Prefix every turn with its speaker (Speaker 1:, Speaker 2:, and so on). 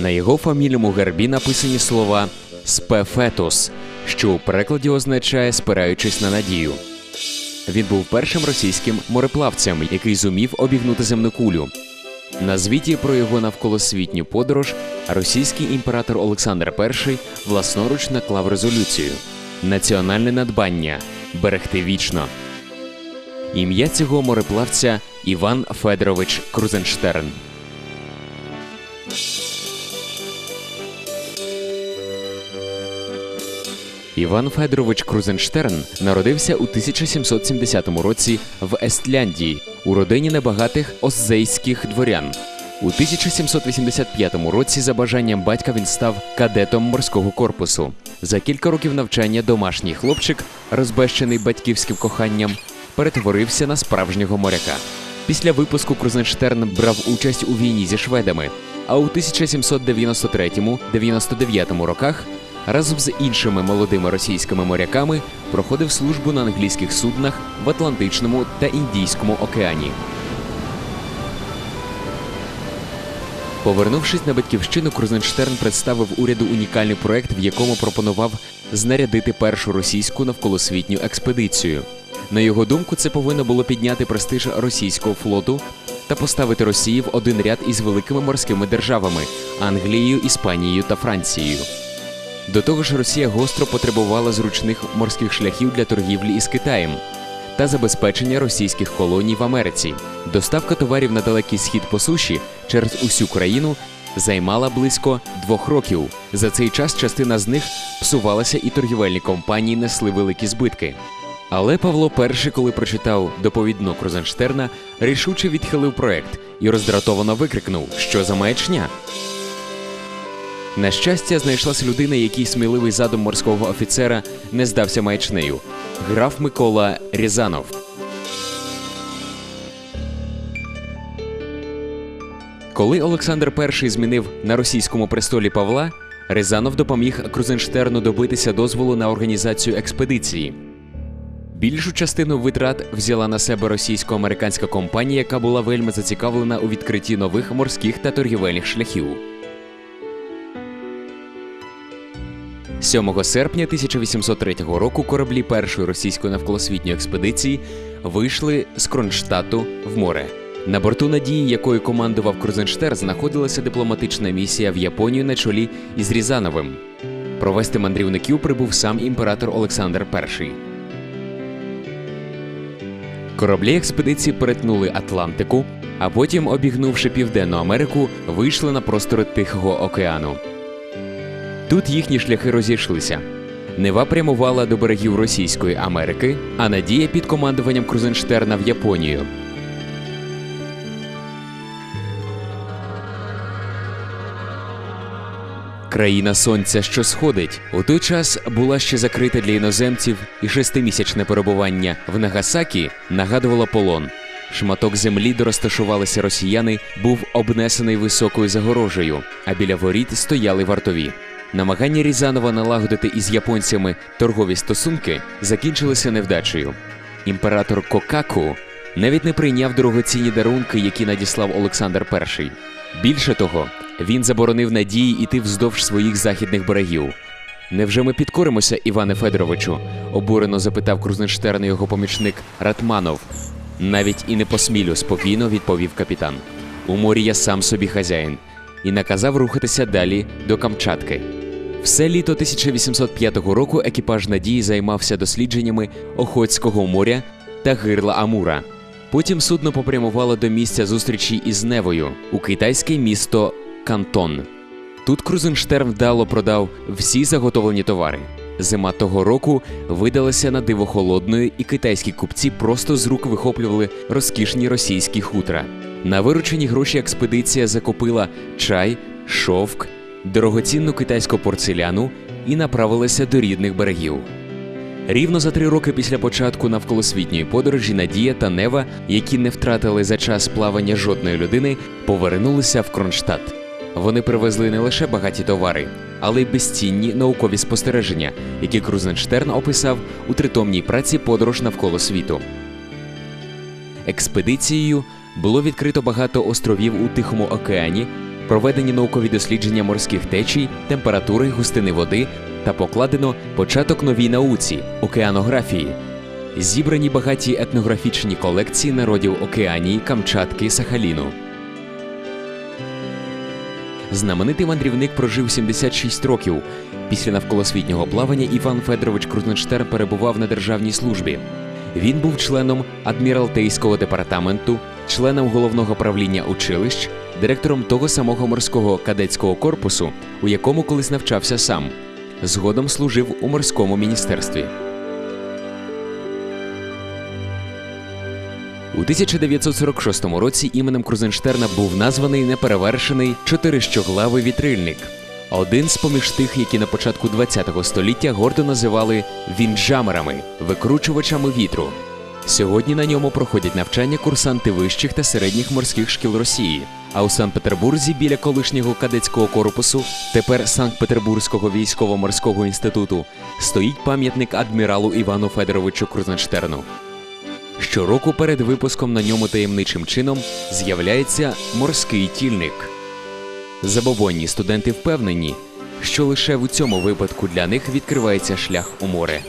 Speaker 1: На його фамільному гербі написані слова спефетус, що у перекладі означає спираючись на надію. Він був першим російським мореплавцем, який зумів обігнути земну кулю. На звіті про його навколосвітню подорож російський імператор Олександр І власноруч наклав резолюцію Національне надбання берегти вічно. Ім'я цього мореплавця Іван Федорович Крузенштерн. Іван Федорович Крузенштерн народився у 1770 році в Естляндії у родині небагатих оззейських дворян. У 1785 році за бажанням батька він став кадетом морського корпусу. За кілька років навчання домашній хлопчик, розбещений батьківським коханням, перетворився на справжнього моряка. Після випуску Крузенштерн брав участь у війні зі шведами, а у 1793-99 роках разом з іншими молодими російськими моряками проходив службу на англійських суднах в Атлантичному та Індійському океані. Повернувшись на батьківщину, Крузенштерн представив уряду унікальний проект, в якому пропонував знарядити першу російську навколосвітню експедицію. На його думку, це повинно було підняти престиж російського флоту та поставити Росію в один ряд із великими морськими державами Англією, Іспанією та Францією. До того ж, Росія гостро потребувала зручних морських шляхів для торгівлі із Китаєм та забезпечення російських колоній в Америці. Доставка товарів на далекий схід по суші через усю країну займала близько двох років. За цей час частина з них псувалася, і торгівельні компанії несли великі збитки. Але Павло І, коли прочитав доповідну Крузенштерна, рішуче відхилив проект і роздратовано викрикнув, що за маячня. На щастя, знайшлася людина, який сміливий задум морського офіцера не здався маячнею. Граф Микола Рязанов. Коли Олександр І змінив на російському престолі Павла, Рязанов допоміг Крузенштерну добитися дозволу на організацію експедиції. Більшу частину витрат взяла на себе російсько-американська компанія, яка була вельми зацікавлена у відкритті нових морських та торгівельних шляхів. 7 серпня 1803 року кораблі першої російської навколосвітньої експедиції вийшли з Кронштадту в море. На борту надії, якою командував Крузенштер, знаходилася дипломатична місія в Японію на чолі із Різановим. Провести мандрівників прибув сам імператор Олександр І. Кораблі експедиції перетнули Атлантику, а потім, обігнувши Південну Америку, вийшли на простори Тихого океану. Тут їхні шляхи розійшлися. Нева прямувала до берегів Російської Америки, а Надія під командуванням Крузенштерна в Японію. Країна сонця, що сходить, у той час була ще закрита для іноземців, і шестимісячне перебування в Нагасакі нагадувало полон. Шматок землі, де розташувалися росіяни, був обнесений високою загорожею, а біля воріт стояли вартові. Намагання Різанова налагодити із японцями торгові стосунки закінчилися невдачею. Імператор Кокаку навіть не прийняв дорогоцінні дарунки, які надіслав Олександр І. Більше того, він заборонив надії йти вздовж своїх західних берегів. Невже ми підкоримося, Іване Федоровичу? обурено запитав Крузенштерн його помічник Ратманов. Навіть і не посмілю, спокійно відповів капітан. У морі я сам собі хазяїн і наказав рухатися далі до Камчатки. Все літо 1805 року екіпаж надії займався дослідженнями Охотського моря та гирла Амура. Потім судно попрямувало до місця зустрічі із Невою у китайське місто Кантон. Тут Крузенштерн вдало продав всі заготовлені товари. Зима того року видалася на диво холодною, і китайські купці просто з рук вихоплювали розкішні російські хутра. На виручені гроші експедиція закупила чай, шовк, дорогоцінну китайську порцеляну і направилася до рідних берегів. Рівно за три роки після початку навколосвітньої подорожі Надія та Нева, які не втратили за час плавання жодної людини, повернулися в Кронштадт. Вони привезли не лише багаті товари, але й безцінні наукові спостереження, які Крузенштерн описав у тритомній праці Подорож навколо світу. Експедицією було відкрито багато островів у Тихому океані проведені наукові дослідження морських течій, температури, густини води та покладено початок новій науці океанографії. Зібрані багаті етнографічні колекції народів Океанії, Камчатки, Сахаліну. Знаменитий мандрівник прожив 76 років. Після навколосвітнього плавання Іван Федорович Крузенштерн перебував на державній службі. Він був членом адміралтейського департаменту, членом головного правління училищ, директором того самого морського кадетського корпусу, у якому колись навчався сам. Згодом служив у морському міністерстві. У 1946 році іменем Крузенштерна був названий неперевершений чотирищоглавий вітрильник. Один з поміж тих, які на початку ХХ століття гордо називали вінджамерами, викручувачами вітру. Сьогодні на ньому проходять навчання курсанти вищих та середніх морських шкіл Росії. А у Санкт-Петербурзі біля колишнього кадетського корпусу, тепер Санкт-Петербурзького військово-морського інституту, стоїть пам'ятник адміралу Івану Федоровичу Крузенштерну. Щороку перед випуском на ньому таємничим чином з'являється морський тільник. Забобонні студенти впевнені, що лише в цьому випадку для них відкривається шлях у море.